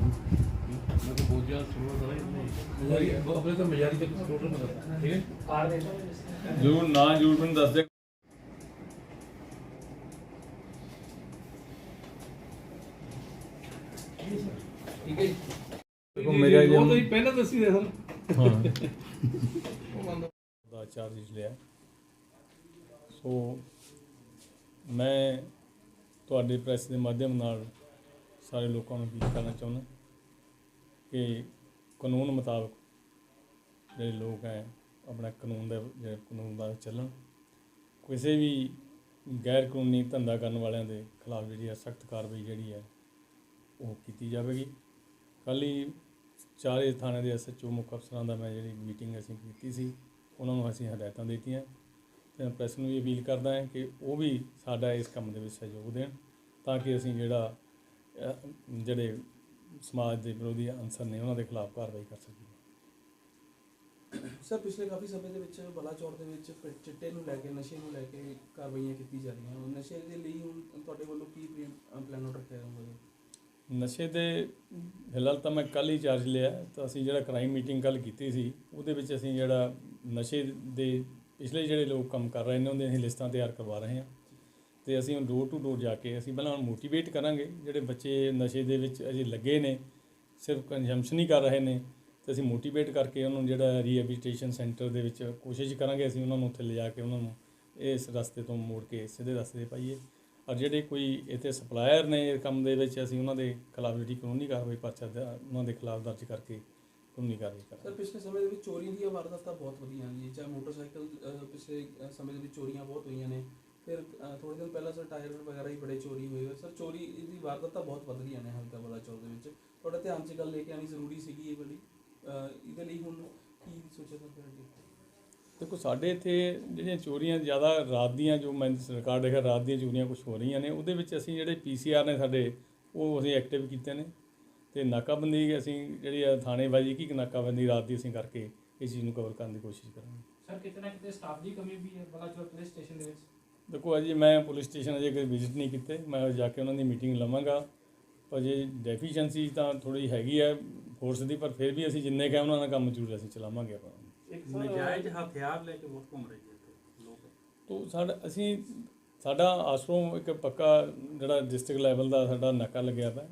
मैं तो बोल दिया सुनो जरा मजारी अपने तो मजारी तक छोड़ मत ठीक है कार दे जरूर ना जरूर मैंने दस दे ਠੀਕ ਹੈ ਦੇਖੋ ਮੇਰਾ ਉਹ ਤੁਸੀਂ ਪਹਿਲਾਂ ਦੱਸੀ ਦੇ ਸਰ ਹਾਂ ਦਾ ਚਾਰਜ ਲਿਆ ਸੋ ਮੈਂ ਤੁਹਾਡੇ ਪ੍ਰੈਸ ਦੇ ਮਾਧਿਅਮ ਨਾਲ ਸਾਰੇ ਲੋਕਾਂ ਨੂੰ ਅਪੀਲ ਕਰਨਾ ਚਾਹੁੰਦਾ ਕਿ ਕਾਨੂੰਨ ਮੁਤਾਬਕ ਜਿਹੜੇ ਲੋਕ ਹੈ, ਆਪਣਾ ਕਾਨੂੰਨ ਦਾ ਜਿਹੜੇ ਕਾਨੂੰਨ ਦਾ ਚੱਲਣ। ਕਿਸੇ ਵੀ ਗੈਰ ਕਾਨੂੰਨੀ ਧੰਦਾ ਕਰਨ ਵਾਲਿਆਂ ਦੇ ਖਿਲਾਫ ਜਿਹੜੀ ਹੈ ਸਖਤ ਕਾਰਵਾਈ ਜਿਹੜੀ ਹੈ, ਉਹ ਕੀਤੀ ਜਾਵੇਗੀ। ਕੱਲ੍ਹ ਹੀ ਚਾਰੇ ਥਾਣੇ ਦੇ ਐਸਐਚਓ ਮੁੱਖ ਅਫਸਰਾਂ ਦਾ ਮੈਂ ਜਿਹੜੀ ਮੀਟਿੰਗ ਅਸੀਂ ਕੀਤੀ ਸੀ, ਉਹਨਾਂ ਨੂੰ ਅਸੀਂ ਹਦਾਇਤਾਂ ਦਿੱਤੀਆਂ। ਤੇ ਮੈਂ ਪ੍ਰੈਸ ਨੂੰ ਵੀ ਅਪੀਲ ਕਰਦਾ ਹਾਂ ਕਿ ਉਹ ਵੀ ਸਾਡਾ ਇਸ ਕੰਮ ਦੇ ਵਿੱਚ ਸਹਿਯੋਗ ਦੇਣ, ਤਾਂ ਕਿ ਅਸੀਂ ਜਿਹੜਾ ਜਿਹੜੇ ਸਮਾਜ ਦੇ ਵਿਰੋਧੀ ਅਨਸਰ ਨੇ ਉਹਨਾਂ ਦੇ ਖਿਲਾਫ ਕਾਰਵਾਈ ਕਰ ਸਕੀਏ ਸਰ ਪਿਛਲੇ ਕਾਫੀ ਸਮੇਂ ਦੇ ਵਿੱਚ ਬਲਾਚੌਰ ਦੇ ਵਿੱਚ ਫਿਰ ਚਿੱਟੇ ਨੂੰ ਲੈ ਕੇ ਨਸ਼ੇ ਨੂੰ ਲੈ ਕੇ ਕਾਰਵਾਈਆਂ ਕੀਤੀ ਜਾ ਰਹੀਆਂ ਹਨ। ਨਸ਼ੇ ਦੇ ਲਈ ਹੁਣ ਤੁਹਾਡੇ ਵੱਲੋਂ ਕੀ ਪਲਾਨ ਆਊਟ ਰੱਖਿਆ ਹੋਇਆ ਨਸ਼ੇ ਦੇ ਫਿਲਹਾਲ ਤਾਂ ਮੈਂ ਕੱਲ੍ਹ ਹੀ ਚਾਰਜ ਲਿਆ। ਤਾਂ ਅਸੀਂ ਜਿਹੜਾ ਕ੍ਰਾਈਮ ਮੀਟਿੰਗ ਕੱਲ੍ਹ ਕੀਤੀ ਸੀ ਉਹਦੇ ਵਿੱਚ ਅਸੀਂ ਜਿਹੜਾ ਨਸ਼ੇ ਦੇ ਪਿਛਲੇ ਜਿਹੜੇ ਲੋਕ ਕੰਮ ਕਰ ਰਹੇ ਨੇ ਉਹਦੇ ਅਸੀਂ ਲਿਸਟਾਂ ਤਿਆਰ ਕਰਵਾ ਰਹੇ ਹਾਂ। ਤੇ ਅਸੀਂ ਹੁਣ ਡੋਰ ਟੂ ਡੋਰ ਜਾ ਕੇ ਅਸੀਂ ਪਹਿਲਾਂ ਹੁਣ ਮੋਟੀਵੇਟ ਕਰਾਂਗੇ, ਜਿਹੜੇ ਬੱਚੇ ਨਸ਼ੇ ਦੇ ਵਿੱਚ ਅਜੇ ਲੱਗੇ ਨੇ, ਸਿਰਫ ਕੰਜ਼ੰਪਸ਼ਨ ਹੀ ਕਰ ਰਹੇ ਨੇ, ਤੇ ਅਸੀਂ ਮੋਟੀਵੇਟ ਕਰਕੇ ਉਹਨਾਂ ਨੂੰ ਜਿਹੜਾ ਰੀਹੈਬਿਲਿਟੇਸ਼ਨ ਸੈਂਟਰ ਦੇ ਵਿੱਚ ਕੋਸ਼ਿਸ਼ ਕਰਾਂਗੇ ਅਸੀਂ ਉਹਨਾਂ ਨੂੰ ਉੱਥੇ ਲਿਜਾ ਕੇ ਉਹਨਾਂ ਨੂੰ ਇਸ ਰਸਤੇ ਤੋਂ ਮੋੜ ਕੇ ਸਿੱਧੇ ਰਸਤੇ ਪਾਈਏ। ਔਰ ਜਿਹੜੇ ਕੋਈ ਇੱਥੇ ਸਪਲਾਇਰ ਨੇ ਇਹ ਕੰਮ ਦੇ ਵਿੱਚ, ਅਸੀਂ ਉਹਨਾਂ ਦੇ ਖਿਲਾਫ ਜਿਹੜੀ ਕਾਨੂੰਨੀ ਕਾਰਵਾਈ ਪਰਚਾ ਉਹਨਾਂ ਦੇ ਖਿਲਾਫ ਦਰਜ ਕਰਕੇ ਕਾਨੂੰਨੀ ਕਾਰਵਾਈ ਸਰ, ਪਿਛਲੇ ਸਮੇਂ ਦੇ ਵਿੱਚ ਚੋਰੀ ਦੀਆਂ ਵਾਰਦਾਤਾਂ ਬਹੁਤ ਵਧੀਆਂ ਨੇ ਚਾਹੇ ਮੋਟਰਸਾਈਕਲ ਪਿਛਲੇ ਸਮੇਂ ਦੇ ਵਿੱਚ ਚੋਰੀਆਂ ਬਹੁਤ ਹੋਈਆਂ ਨੇ ਫਿਰ ਥੋੜੇ ਦਿਨ ਪਹਿਲਾਂ ਸਰ ਟਾਇਰ ਵਗੈਰਾ ਹੀ ਬੜੇ ਚੋਰੀ ਹੋਏ ਹੋਏ। ਸਰ ਚੋਰੀ ਦੀ ਵਾਰਦਾਤਾਂ ਬਹੁਤ ਵੱਧ ਰਹੀਆਂ ਨੇ ਹਲਕਾ ਬਲਾਚੌਰ ਦੇ ਵਿੱਚ। ਤੁਹਾਡੇ ਧਿਆਨ 'ਚ ਗੱਲ ਲੈ ਕੇ ਆਣੀ ਜ਼ਰੂਰੀ ਸੀਗੀ ਇਹ ਵਾਲੀ। ਇਹਦੇ ਲਈ ਹੁਣ ਕੀ ਸੋਚਿਆ ਸਰ ਫਿਰ ਅੱਗੇ? ਦੇਖੋ ਸਾਡੇ ਇੱਥੇ ਜਿਹੜੀਆਂ ਚੋਰੀਆਂ ਜ਼ਿਆਦਾ ਰਾਤ ਦੀਆਂ ਜੋ ਮੈਂ ਰਿਕਾਰਡ ਦੇਖਿਆ ਰਾਤ ਦੀਆਂ ਚੋਰੀਆਂ ਕੁਝ ਹੋ ਰਹੀਆਂ ਨੇ ਉਹਦੇ ਵਿੱਚ ਅਸੀਂ ਜਿਹੜੇ ਪੀਸੀਆਰ ਨੇ ਸਾਡੇ ਉਹ ਅਸੀਂ ਐਕਟਿਵ ਕੀਤੇ ਨੇ। ਤੇ ਨਾਕਾਬੰਦੀ ਅਸੀਂ ਜਿਹੜੀ ਆ ਥਾਣੇਬਾਜ਼ੀ ਕੀ ਨਾਕਾਬੰਦੀ ਰਾਤ ਦੀ ਅਸੀਂ ਕਰਕੇ ਇਸ ਚੀਜ਼ ਨੂੰ ਕਵਰ ਕਰਨ ਦੀ ਕੋਸ਼ਿਸ਼ ਕਰਾਂਗੇ। ਸਰ ਕਿਤੇ ਨਾ ਕਿਤੇ ਸਟਾਫ ਦੀ ਕਮੀ ਵੀ ਹੈ ਬਲਾਚੌਰ ਪੁਲਿਸ ਸਟੇਸ਼ਨ ਦੇ ਵਿੱਚ। ਦੇਖੋ ਅਜੇ ਮੈਂ ਪੁਲਿਸ ਸਟੇਸ਼ਨ ਅਜੇ ਕੋਈ ਵਿਜ਼ਿਟ ਨਹੀਂ ਕੀਤੇ। ਮੈਂ ਜਾ ਕੇ ਉਹਨਾਂ ਦੀ ਮੀਟਿੰਗ ਲਵਾਂਗਾ। ਪਰ ਜੇ ਡੈਫੀਸ਼ੀਐਂਸੀ ਤਾਂ ਥੋੜੀ ਹੈਗੀ ਹੈ ਫੋਰਸ ਦੀ ਪਰ ਫਿਰ ਵੀ ਅਸੀਂ ਜਿੰਨੇ ਕਹਿ ਉਹਨਾਂ ਦਾ ਕੰਮ ਜ਼ਰੂਰ ਅਸੀਂ ਚਲਾਵਾਂਗੇ ਆਪਾਂ। ਇੱਕ ਨਜਾਇਜ਼ ਹਥਿਆਰ ਲੈ ਕੇ ਬਹੁਤ ਘੁੰਮ ਰਹੇ ਇੱਥੇ ਲੋਕ। ਤੋ ਸਾਡਾ ਅਸੀਂ ਸਾਡਾ ਆਸਰੋਂ ਇੱਕ ਪੱਕਾ ਜਿਹੜਾ ਡਿਸਟ੍ਰਿਕਟ ਲੈਵਲ ਦਾ ਸਾਡਾ ਨਾਕਾ ਲੱਗਿਆ ਪਿਆ।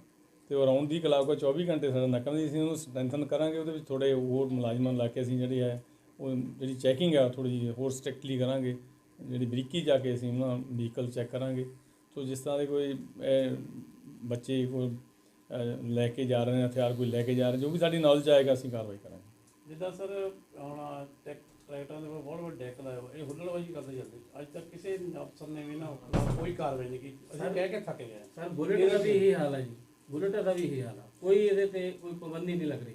ਤੇ ਉਹ ਰਾਉਂਡ ਦੀ ਕਲਾਕ ਕੋ 24 ਘੰਟੇ ਸਾਡਾ ਨਾਕਾ ਦੀ ਅਸੀਂ ਉਹਨੂੰ ਸਟਰੈਂਥਨ ਕਰਾਂਗੇ ਉਹਦੇ ਵਿੱਚ ਥੋੜੇ ਹੋਰ ਮੁਲਾਜ਼ਮਾਂ ਲਾ ਕੇ ਅਸੀਂ ਜਿਹੜੀ ਹੈ ਉਹ ਜਿਹੜੀ ਚੈਕਿੰਗ ਹੈ ਥੋੜੀ ਜਿਹੀ ਹੋਰ ਸਟ੍ਰਿਕਟਲੀ ਕਰਾਂਗੇ। ਜਿਹੜੀ ਬਰੀਕੀ ਜਾ ਕੇ ਅਸੀਂ ਉਹਨਾਂ ਵਹੀਕਲ ਚੈੱਕ ਕਰਾਂਗੇ। ਸੋ ਜਿਸ ਤਰ੍ਹਾਂ ਦੇ ਕੋਈ ਬੱਚੇ ਕੋਈ ਲੈ ਕੇ ਜਾ ਰਹੇ ਨੇ ਹਥਿਆਰ ਕੋਈ ਲੈ ਕੇ ਜਾ ਰਹੇ ਜੋ ਵੀ ਸਾਡੀ ਨੌਲੇਜ ਆਏਗਾ ਅਸੀਂ ਕਾਰਵਾਈ ਕਰਾਂਗੇ। ਜਿੱਦਾਂ ਸਰ ਹੁਣ ਟੈਕ ਟਰੈਕਟਰਾਂ ਦੇ ਉੱਪਰ ਬਹੁਤ ਵੱਡਾ ਡੈਕ ਲਾਇਆ ਹੋਇਆ ਇਹ ਹੁੱਲੜਬਾਜ਼ੀ ਕਰਦੇ ਜਾਂਦੇ। ਅੱਜ ਤੱਕ ਕਿਸੇ ਅਫਸਰ ਨੇ ਵੀ ਨਾ ਕੋਈ ਕਾਰਵਾਈ ਨਹੀਂ ਕੀਤੀ। ਅਸੀਂ ਕਹਿ ਕੇ ਥੱਕ ਗਏ ਸਰ ਬੁਲੇਟ ਦਾ ਵੀ ਇਹੀ ਹਾਲ ਹੈ ਜੀ। ਬੁਲੇਟ ਦਾ ਵੀ ਇਹੀ ਹਾਲ ਹੈ ਕੋਈ ਇਹਦੇ ਤੇ ਕੋਈ ਪਾਬੰਦੀ ਨਹੀਂ ਲੱਗ ਰਹੀ।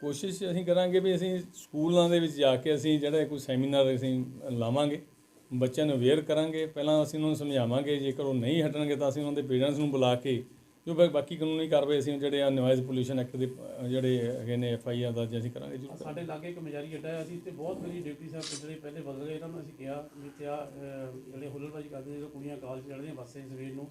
ਕੋਸ਼ਿਸ਼ ਅਸੀਂ ਕਰਾਂਗੇ ਵੀ ਅਸੀਂ ਸਕੂਲਾਂ ਦੇ ਵਿੱਚ ਜਾ ਕੇ ਅਸੀਂ ਜਿਹੜਾ ਕੋਈ ਸੈਮੀਨਾਰ ਅਸੀਂ ਲਾਵਾਂਗੇ। ਬੱਚਿਆਂ ਨੂੰ ਅਵੇਅਰ ਕਰਾਂਗੇ ਪਹਿਲਾਂ ਅਸੀਂ ਉਹਨਾਂ ਨੂੰ ਸਮਝਾਵਾਂਗੇ ਜੇਕਰ ਉਹ ਨਹੀਂ ਹਟਣਗੇ ਤਾਂ ਅਸੀਂ ਉਹਨਾਂ ਦੇ ਪੇਰੈਂਟਸ ਨੂੰ ਬੁਲਾ ਕੇ ਜੋ ਬਾਕੀ ਕਾਨੂੰਨੀ ਕਾਰਵਾਈ ਅਸੀਂ ਜਿਹੜੇ ਆ ਨੋਇਜ਼ ਪੋਲੂਸ਼ਨ ਐਕਟ ਦੇ ਜਿਹੜੇ ਹੈਗੇ ਨੇ ਐਫ ਆਈ ਆਰ ਦਰਜ ਅਸੀਂ ਕਰਾਂਗੇ ਜੀ ਸਾਡੇ ਲਾਗੇ ਇੱਕ ਮਜਾਰੀ ਅੱਡਾ ਹੈ ਅਸੀਂ ਤੇ ਬਹੁਤ ਵਾਰੀ ਡਿਊਟੀ ਸਾਹਿਬ ਜਿਹੜੇ ਪਹਿਲੇ ਬਦਲ ਗਏ ਇਹਨਾਂ ਨੂੰ ਅਸੀਂ ਕਿਹਾ ਵੀ ਤੇ ਆ ਜਿਹੜੇ ਹੁੱਲੜਬਾਜ਼ੀ ਕਰਦੇ ਨੇ, ਜਦੋਂ ਕੁੜੀਆਂ ਕਾਲਜ ਚੜ੍ਹਦੀਆਂ ਬੱਸੇ ਸਵੇਰ ਨੂੰ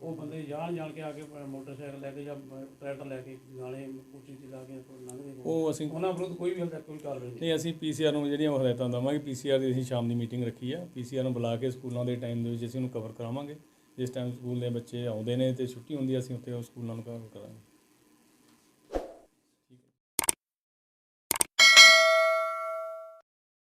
ਉਹ ਬੰਦੇ ਜਾਣ ਜਾਣ ਕੇ ਆ ਕੇ ਮੋਟਰਸਾਈਕਲ ਲੈ ਕੇ ਜਾਂ ਟਰੈਕਟਰ ਲੈ ਕੇ ਨਾਲੇ ਉੱਚੀ ਉੱਚੀ ਲਾ ਕੇ ਲੰਘਦੇ ਨੇ। ਉਹ ਅਸੀਂ ਉਹਨਾਂ ਵਿਰੁੱਧ ਕੋਈ ਵੀ ਹਾਲੇ ਤੱਕ ਕੋਈ ਕਾਰਵਾਈ ਨਹੀਂ। ਨਹੀਂ ਅਸੀਂ ਪੀਸੀਆਰ ਨੂੰ ਜਿਹੜੀਆਂ ਉਹ ਹਦਾਇਤਾਂ ਦੇਵਾਂਗੇ। ਪੀਸੀਆਰ ਦੀ ਅਸੀਂ ਸ਼ਾਮ ਦੀ ਮੀਟਿੰਗ ਰੱਖੀ ਆ। ਪੀਸੀਆਰ ਨੂੰ ਬੁਲਾ ਕੇ ਸਕੂਲਾਂ ਦੇ ਟਾਈਮ ਦੇ ਵਿੱਚ ਅਸੀਂ ਉਹਨੂੰ ਕਵਰ ਕਰਾਵਾਂਗੇ। ਜਿਸ ਟਾਈਮ ਸਕੂਲ ਦੇ ਬੱਚੇ ਆਉਂਦੇ ਨੇ ਤੇ ਛੁੱਟੀ ਹੁੰਦੀ ਆ ਅਸੀਂ ਉੱਥੇ ਉਹ ਸਕੂਲਾਂ ਨੂੰ ਕਵਰ ਕਰਾਂਗੇ।